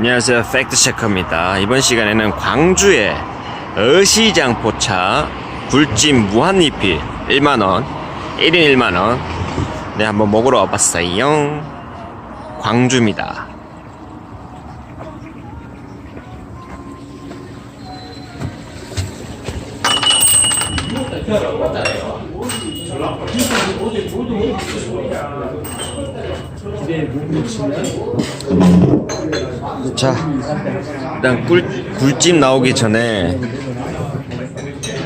안녕하세요. 팩트체커입니다. 이번 시간에는 광주의 어시장 포차 굴찜 무한리필 1만원 1인 1만원. 네 한번 먹으러 와봤어요. 광주입니다 자 일단 꿀, 굴찜 나오기 전에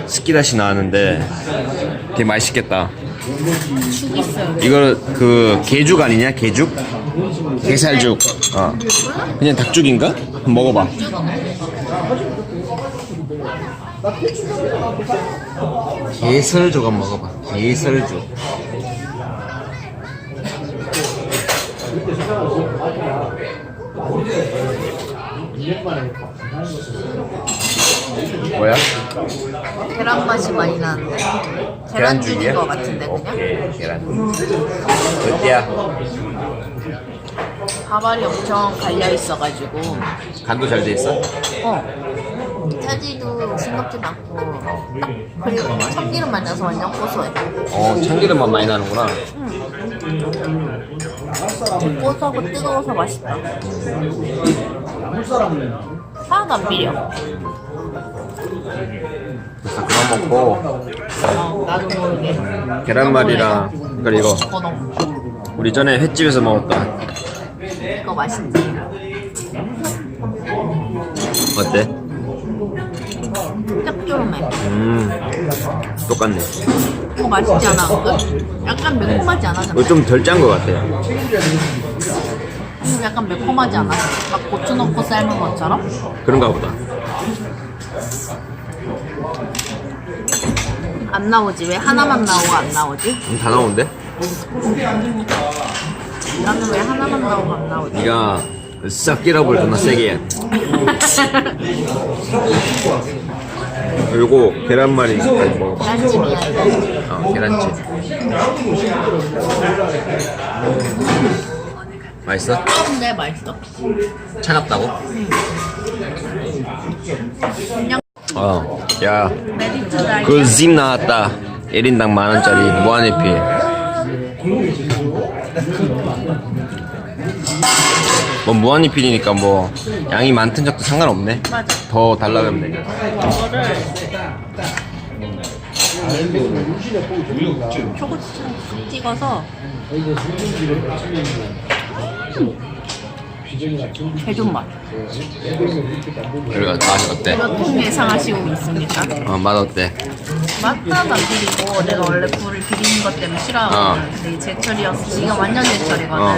스키다시 나왔는데 되게 맛있겠다. 이거 그 개죽 아니냐 개죽? 게살죽 어 그냥 닭죽인가? 한번 먹어봐 게살죽 한번 먹어봐 게살죽 뭐야? 계란 맛이 많이 나는데. 계란죽인 것 같은데 그냥. 오케이 계란 어때야? 밥알이 엄청 갈려 있어가지고. 간도 잘 돼 있어? 어. 짜지도 싱겁지 않고. 그리고 참기름 만나서 완전 고소해. 어 참기름만 많이 나는구나 고소하고 뜨거워서 맛있다. 하나도 안 비려. 그래서 그만 먹고 어, 나도 모르게. 계란말이랑 그리고 이거 우리 전에 횟집에서 먹었던 이거 맛있지. 어때? 짭조름해. 음 똑같네 이거 맛있지 않아? 그 약간 매콤하지 않아? 이거 좀 덜 짠 것 같아 음, 약간 매콤하지 않아? 막 고추 넣고 삶은 것처럼? 그런가 보다 안 나오지? 왜 하나만 나오고 안 나오지? 음, 다 나오는데? 나는 왜 하나만 나오고 안 나오지? 네가 싹 끼라볼 존나 세게 해 요거 계란말이 까지 먹어봐 계란찜이야 이거 어 계란찜 맛있어? 근데 맛있어 차갑다고? 그냥 어, 야, 메디트 다이 그집 나왔다. 1인당 만 원짜리 무한리필. 뭐 무한리필이니까 뭐 양이 많든 적도 상관없네. 맞아 더 달라면 되냐. 이거를 초고추장 쑥 찍어서 해준 맛 그리고 맛이 어때? 보통 예상하시고 있습니다 어, 맛 어때? 맛 하나도 안 비리고 내가 원래 불을 비리는 것 때문에 싫어하거든 어. 근데 이게 제철이어서 지금 완전 제철이거든 어.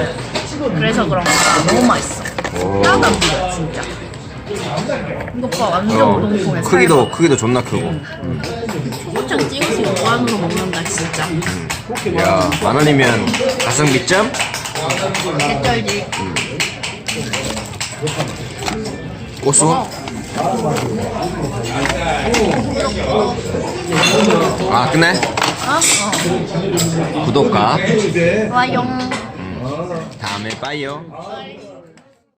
그래서 그런가 너무 맛있어 오. 하나도 안 비려 진짜 이거 봐 완전 어, 우동통에 크기도 크기도 존나 크고. 초고추장 찍어서 무한으로 먹는다 진짜 야, 만 원이면 가성비 점? 고수? 아, 끝내? 어? 구독과 어 와용 다음에 봐요.